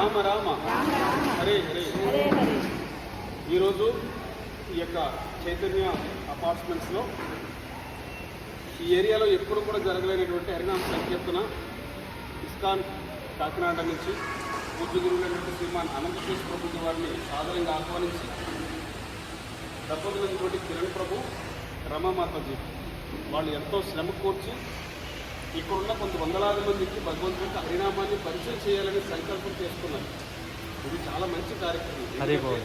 రామ రామ. హరే హరే. ఈరోజు ఈ యొక్క చైతన్య అపార్ట్మెంట్స్లో ఈ ఏరియాలో ఎప్పుడు కూడా జరగలేనటువంటి హరినామ సంకీర్తన ఇస్కాన్ కాకినాడ నుంచి పూజ్యగురువులైనటువంటి శ్రీమాన్ అనంతకృష్ణ ప్రభుత్వ వారిని సాదరంగా ఆహ్వానించి దంపతులైనటువంటి కిరణ్ ప్రభు రమామాతాజీ వాళ్ళు ఎంతో శ్రమ కూర్చి ఇక్కడున్న కొంత వందలాది మందికి భగవంతుడికి హరినామాన్ని పరిచయం చేయాలని సంకల్పం చేసుకున్నారు. ఇది చాలా మంచి కార్యక్రమం.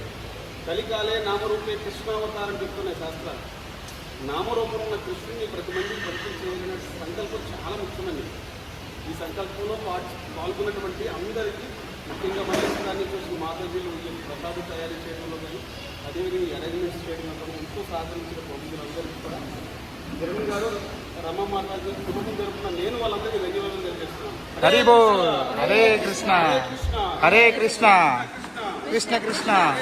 కలికాలే నామరూపే కృష్ణావతారం చెప్తున్నాయి శాస్త్రాలు. నామరూపం ఉన్న కృష్ణుని ప్రతి మందికి పరిచయం చేయాలనే సంకల్పం చాలా ముఖ్యమైనది. ఈ సంకల్పంలో పాల్గొ- పాల్గొన్నటువంటి అందరికీ ముఖ్యంగా మహేశ్వరాన్ని చూసిన మాతాజీలు ప్రసాదం తయారు చేయడంలో కానీ అదేవిధంగా అరేంజ్మెంట్స్ చేయడంలో కానీ ఎంతో సహకరించిన ప్రభుత్వులందరికీ కూడా. కిరణ్ గారు కుటుంబం జరుపుతున్న నేను వాళ్ళందరికీ ధన్యవాదాలు తెలియజేస్తున్నాను. హరి బోల్ హరే కృష్ణ. హరే కృష్ణ. కృష్ణ. కృష్ణ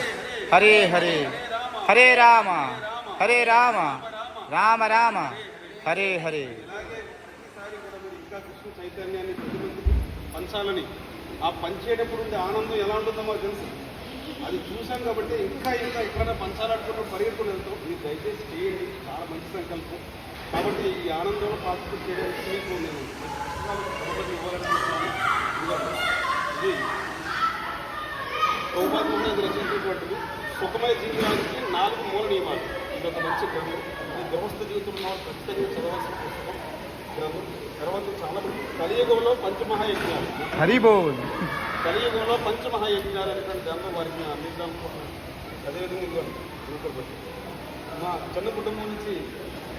హరే హరే. హరే రామ. హరే రామ. రామ రామ. హరే హరే. ఇంకా కృష్ణ చైతన్యాన్ని పంచాలని ఆ పంచేటప్పుడు ఉండే ఆనందం ఎలా ఉంటుందో మాకు తెలుసు. అది చూసాం కాబట్టి ఇంకా ఇంకా ఎక్కడైనా పంచాలనుకున్న పరిగెత్తుకుని వెళ్తాం. మీరు దయచేసి చేయండి. చాలా మంచి సంకల్పం. కాబట్టి ఈ ఆనందంలో పార్టిసిపేట్ చేయడానికి మీకు నేను. ఇది ఉన్నది రచించినటువంటిది సుఖమయ జీవితానికి నాలుగు మూల నియమాలు. ఇది ఒక మంచి గ్రంథం. ఇది గృహస్థ జీవితంలో ఖచ్చితంగా చదవాల్సిన పుస్తకం. గ్రంథం. తర్వాత చాలా మంది కలియుగంలో పంచమహాయజ్ఞాలు. హరి బోల్ కలియుగంలో పంచమహాయజ్ఞాలు అనేటువంటి గ్రంథం వారికి నేను అందించాలనుకుంటున్నాను అదేవిధంగా ఇంకొకటి. మా చిన్న కుటుంబం నుంచి